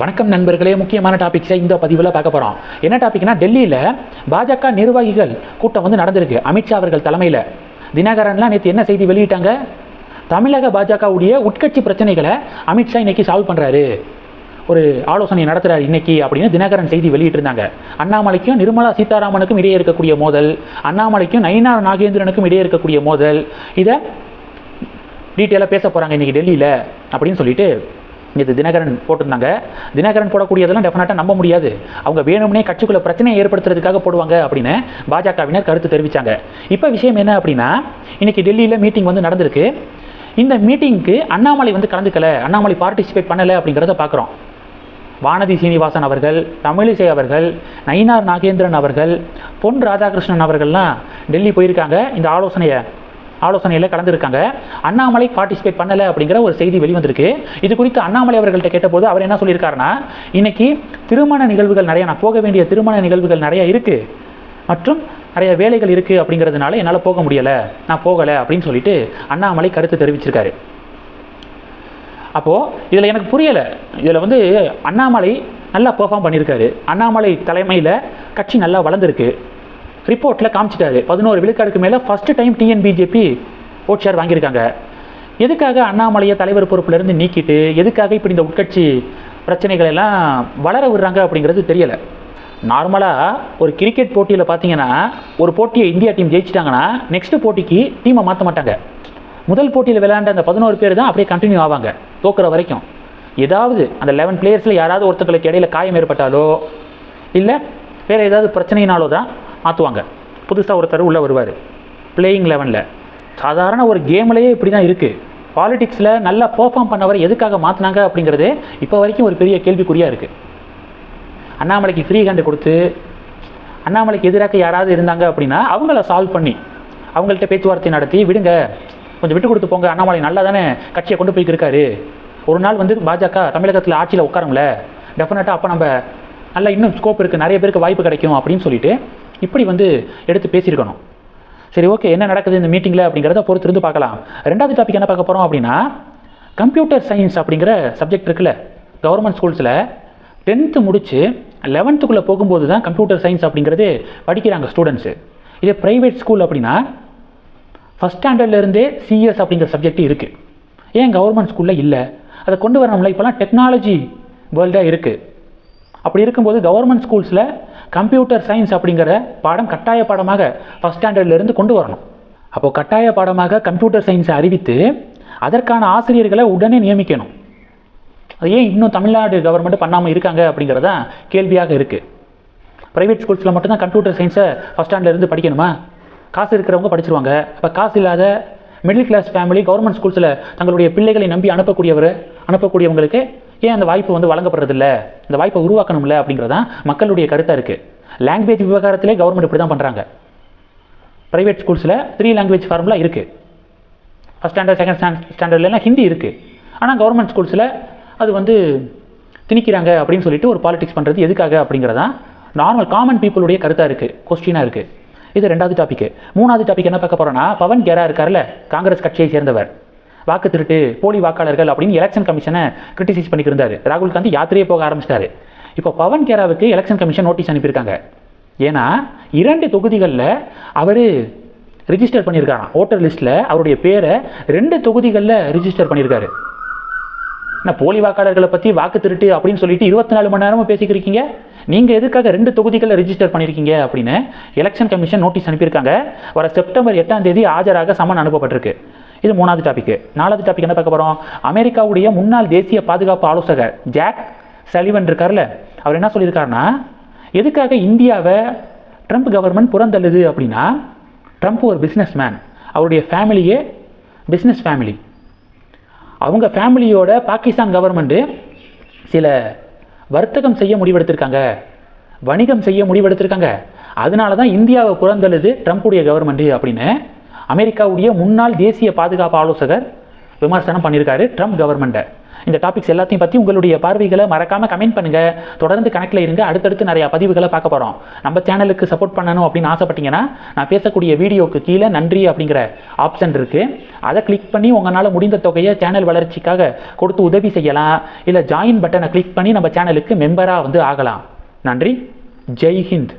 வணக்கம் நண்பர்களே முக்கியமான டாபிக்ஸை இந்த பதிவில் பார்க்க போகிறோம் என்ன டாபிக்னா டெல்லியில் பாஜக நிர்வாகிகள் கூட்டம் வந்து நடந்திருக்கு. அமித்ஷா அவர்கள் தலைமையில். தினகரன்லாம் நேற்று என்ன செய்தி வெளியிட்டாங்க? தமிழக பாஜகவுடைய உட்கட்சி பிரச்சனைகளை அமித்ஷா இன்னைக்கு சால்வ் பண்ணுறாரு ஒரு ஆலோசனை நடத்துகிறார் இன்னைக்கு அப்படின்னு தினகரன் செய்தி வெளியிட்டிருந்தாங்க. அண்ணாமலைக்கும் நிர்மலா சீதாராமனுக்கும் இடையே இருக்கக்கூடிய மோதல் அண்ணாமலைக்கும் நயினார் நாகேந்திரனுக்கும் இடையே இருக்கக்கூடிய மோதல் இதை டீட்டெயிலாக பேச போகிறாங்க இன்றைக்கி டெல்லியில் அப்படின்னு சொல்லிட்டு இது தினகரன் போட்டிருந்தாங்க. தினகரன் போடக்கூடியதெல்லாம் டெஃபினட்டாக நம்ப முடியாது. அவங்க வேணும்னே கட்சிக்குள்ள பிரச்சனையை ஏற்படுத்துறதுக்காக போடுவாங்க அப்படின்னு பாஜகவினர் கருத்து தெரிவித்தாங்க இப்போ விஷயம் என்ன அப்படின்னா இன்றைக்கி டெல்லியில் மீட்டிங் வந்து நடந்திருக்கு. இந்த மீட்டிங்க்கு அண்ணாமலை வந்து கலந்துக்கல அண்ணாமலை பார்ட்டிசிபேட் பண்ணலை அப்படிங்கிறத பார்க்குறோம் வானதி சீனிவாசன் அவர்கள் தமிழிசை அவர்கள் நயினார் நாகேந்திரன் அவர்கள் பொன் ராதாகிருஷ்ணன் அவர்கள்லாம் டெல்லி போயிருக்காங்க. இந்த ஆலோசனையை ஆலோசனையில் கலந்துருக்காங்க. அண்ணாமலை பார்ட்டிசிபேட் பண்ணலை அப்படிங்கிற ஒரு செய்தி வெளிவந்திருக்கு. இது குறித்து அண்ணாமலை அவர்கள்ட்ட கேட்டபோது அவர் என்ன சொல்லியிருக்காருன்னா இன்னைக்கு திருமண நிகழ்வுகள் நிறைய நான் போக வேண்டிய திருமண நிகழ்வுகள் நிறைய இருக்குது மற்றும் நிறைய வேலைகள் இருக்குது அப்படிங்கிறதுனால என்னால் போக முடியலை. நான் போகலை அப்படின்னு சொல்லிட்டு அண்ணாமலை கருத்து தெரிவிச்சிருக்காரு. அப்போது இதில் எனக்கு புரியலை. இதில் வந்து அண்ணாமலை நல்லா பெர்ஃபார்ம் பண்ணியிருக்காரு அண்ணாமலை தலைமையில் கட்சி நல்லா வளர்ந்துருக்கு. ரிப்போர்ட்டில் காமிச்சிட்டாரு. பதினோரு விழுக்காடுக்கு மேலே first time TN BJP vote share வாங்கியிருக்காங்க. எதுக்காக அண்ணாமலையை தலைவர் பொறுப்புலேருந்து நீக்கிட்டு எதுக்காக இப்படி இந்த உட்கட்சி பிரச்சனைகள் எல்லாம் வளர விடுறாங்க அப்படிங்கிறது தெரியலை. நார்மலாக ஒரு கிரிக்கெட் போட்டியில் பார்த்தீங்கன்னா ஒரு போட்டியை இந்தியா டீம் ஜெயிச்சிட்டாங்கன்னா நெக்ஸ்ட் போட்டிக்கு டீமை மாற்ற மாட்டாங்க. முதல் போட்டியில் விளையாண்ட அந்த பதினோரு பேர் தான் அப்படியே கண்டினியூ ஆவாங்க தோக்குற வரைக்கும். ஏதாவது அந்த லெவன் பிளேயர்ஸில் யாராவது ஒருத்தங்களுக்கு இடையில காயம் ஏற்பட்டாலோ இல்லை வேறு ஏதாவது பிரச்சனையினாலோ தான் மாற்றுவாங்க புதுசாக ஒருத்தர் உள்ளே வருவார். பிளேயிங் லெவனில் சாதாரண ஒரு கேம்லேயே இப்படி தான் இருக்குது பாலிடிக்ஸில் நல்லா பர்ஃபார்ம் பண்ணவர் எதுக்காக மாற்றினாங்க அப்படிங்கிறது இப்போ வரைக்கும் ஒரு பெரிய கேள்விக்குறியாக இருக்குது அண்ணாமலைக்கு ஃப்ரீ ஹேண்டு கொடுத்து அண்ணாமலைக்கு எதிராக யாராவது இருந்தாங்க அப்படின்னா அவங்கள சால்வ் பண்ணி அவங்கள்ட்ட பேச்சுவார்த்தை நடத்தி விடுங்க கொஞ்சம் விட்டு கொடுத்து போங்க அண்ணாமலை நல்லா தானே கட்சியை கொண்டு போய்க்கு இருக்காரு. ஒரு நாள் வந்து பாஜக தமிழகத்தில் ஆட்சியில் உட்காரும்ல. டெஃபினட்டாக அப்போ நம்ம நல்லா இன்னும் ஸ்கோப் இருக்குது நிறைய பேருக்கு வாய்ப்பு கிடைக்கும் அப்படின்னு சொல்லிட்டு இப்படி வந்து எடுத்து பேசியிருக்கணும். சரி ஓகே என்ன நடக்குது இந்த மீட்டிங்கில் அப்படிங்கிறத பொறுத்திருந்து பார்க்கலாம். ரெண்டாவது டாபிக் என்ன பார்க்க போகிறோம் அப்படின்னா கம்ப்யூட்டர் சயின்ஸ் அப்படிங்கிற சப்ஜெக்ட் இருக்குல்ல கவர்மெண்ட் ஸ்கூல்ஸில் டென்த்து முடித்து லெவன்த்துக்குள்ளே போகும்போது தான் கம்ப்யூட்டர் சயின்ஸ் அப்படிங்கிறது படிக்கிறாங்க ஸ்டூடெண்ட்ஸு இதே ப்ரைவேட் ஸ்கூல் அப்படின்னா ஃபஸ்ட் ஸ்டாண்டர்ட்லேருந்தே சிஎஸ் அப்படிங்கிற சப்ஜெக்ட் இருக்குது ஏன் கவர்மெண்ட் ஸ்கூலில் இல்லை? அதை கொண்டு வரணும்ல? இப்போலாம் டெக்னாலஜி வேர்ல்டாக இருக்குது அப்படி இருக்கும்போது கவர்மெண்ட் ஸ்கூல்ஸில் கம்ப்யூட்டர் சயின்ஸ் அப்படிங்கிற பாடம் கட்டாய பாடமாக ஃபஸ்ட் ஸ்டாண்டர்ட்லேருந்து கொண்டு வரணும். அப்போது கட்டாய பாடமாக கம்ப்யூட்டர் சயின்ஸை அறிவித்து அதற்கான ஆசிரியர்களை உடனே நியமிக்கணும். அது ஏன் இன்னும் தமிழ்நாடு கவர்மெண்ட் பண்ணாமல் இருக்காங்க அப்படிங்கிறது தான் கேள்வியாக இருக்குது ப்ரைவேட் ஸ்கூல்ஸில் மட்டும்தான் கம்ப்யூட்டர் சயின்ஸை ஃபஸ்ட் ஸ்டாண்டர்ட்லேருந்து படிக்கணுமா? காசு இருக்கிறவங்க படிச்சிருவாங்க. அப்போ காசு இல்லாத மிடில் கிளாஸ் ஃபேமிலி கவர்மெண்ட் ஸ்கூல்ஸில் தங்களுடைய பிள்ளைகளை நம்பி அனுப்பக்கூடியவர் அனுப்பக்கூடியவங்களுக்கு ஏன் அந்த வாய்ப்பு வந்து வழங்கப்படுறதில்ல? இந்த வாய்ப்பை உருவாக்கணும்ல அப்படிங்கிறது தான் மக்களுடைய கருத்தாக இருக்குது லாங்குவேஜ் விவகாரத்திலே கவர்மெண்ட் இப்படி தான் பண்ணுறாங்க ப்ரைவேட் ஸ்கூல்ஸில் த்ரீ லாங்குவேஜ் ஃபார்முலா இருக்குது ஃபஸ்ட் ஸ்டாண்டர்ட் செகண்ட் ஸ்டாண்ட் ஸ்டாண்டர்ட்லாம் ஹிந்தி இருக்குது ஆனால் கவர்மெண்ட் ஸ்கூல்ஸில் அது வந்து திணிக்கிறாங்க அப்படின்னு சொல்லிட்டு ஒரு பாலிடிக்ஸ் பண்ணுறது எதுக்காக அப்படிங்கிறதா நார்மல் காமன் பீப்புளுடைய கருத்தாக இருக்குது கொஸ்டினாக இருக்குது இது ரெண்டாவது டாபிக் மூணாவது டாபிக் என்ன பார்க்க போகிறோன்னா பவன் கேரா இருக்கார்ல காங்கிரஸ் கட்சியை சேர்ந்தவர். வாக்கு திருட்டு போலி வாக்காளர்கள் அப்படின்னு எலெக்ஷன் கமிஷனை கிரிட்டிசைஸ் பண்ணியிருந்தார் ராகுல் காந்தி யாத்திரையே போக ஆரம்பிச்சிட்டாரு. இப்போ பவன் கேராவுக்கு எலெக்ஷன் கமிஷன் நோட்டீஸ் அனுப்பியிருக்காங்க. ஏன்னா இரண்டு தொகுதிகளில் அவர் ரிஜிஸ்டர் பண்ணியிருக்காராம். ஓட்டர் லிஸ்ட்டில் அவருடைய பேரை ரெண்டு தொகுதிகளில் ரிஜிஸ்டர் பண்ணியிருக்காரு. நான் போலி வாக்காளர்களை பற்றி வாக்கு திருட்டு அப்படின்னு சொல்லிட்டு இருபத்தி நாலு மணி நேரமும் பேசிக்கிருக்கீங்க நீங்கள் எதுக்காக ரெண்டு தொகுதிகளில் ரிஜிஸ்டர் பண்ணியிருக்கீங்க அப்படின்னு எலெக்ஷன் கமிஷன் நோட்டீஸ் அனுப்பியிருக்காங்க. வர செப்டம்பர் எட்டாம் தேதி ஆஜராக சமன் அனுப்பப்பட்டிருக்கு. இது மூணாவது டாபிக் நாலாவது டாபிக் என்ன பார்க்க போகிறோம் அமெரிக்காவுடைய முன்னாள் தேசிய பாதுகாப்பு ஆலோசகர் ஜாக் சலிவன் இருக்கார்ல அவர் என்ன சொல்லியிருக்காருன்னா எதுக்காக இந்தியாவை ட்ரம்ப் கவர்மெண்ட் புறந்தள்ளுது அப்படின்னா ட்ரம்ப் ஒரு பிஸ்னஸ் மேன் அவருடைய ஃபேமிலியே பிஸ்னஸ் ஃபேமிலி அவங்க ஃபேமிலியோட பாகிஸ்தான் கவர்மெண்ட்டு சில வர்த்தகம் செய்ய முடிவெடுத்திருக்காங்க. வணிகம் செய்ய முடிவெடுத்திருக்காங்க. அதனால தான் இந்தியாவை புறந்தள்ளுது ட்ரம்ப்புடைய கவர்மெண்ட்டு அப்படின்னு அமெரிக்காவுடைய முன்னாள் தேசிய பாதுகாப்பு ஆலோசகர் விமர்சனம் பண்ணியிருக்காரு ட்ரம்ப் கவர்மெண்ட்டை இந்த டாபிக்ஸ் எல்லாத்தையும் பற்றி உங்களுடைய பார்வைகளை மறக்காமல் கமெண்ட் பண்ணுங்கள் தொடர்ந்து கணக்கில் இருங்க. அடுத்தடுத்து நிறையா பதிவுகளை பார்க்க போகிறோம் நம்ம சேனலுக்கு சப்போர்ட் பண்ணணும் அப்படின்னு ஆசைப்பட்டீங்கன்னா நான் பேசக்கூடிய வீடியோக்கு கீழே நன்றி அப்படிங்கிற ஆப்ஷன் இருக்குது அதை கிளிக் பண்ணி உங்களால் முடிந்த தொகையை சேனல் வளர்ச்சிக்காக கொடுத்து உதவி செய்யலாம். இல்லை ஜாயின் பட்டனை கிளிக் பண்ணி நம்ம சேனலுக்கு மெம்பராக வந்து ஆகலாம். நன்றி. ஜெய் ஹிந்த்.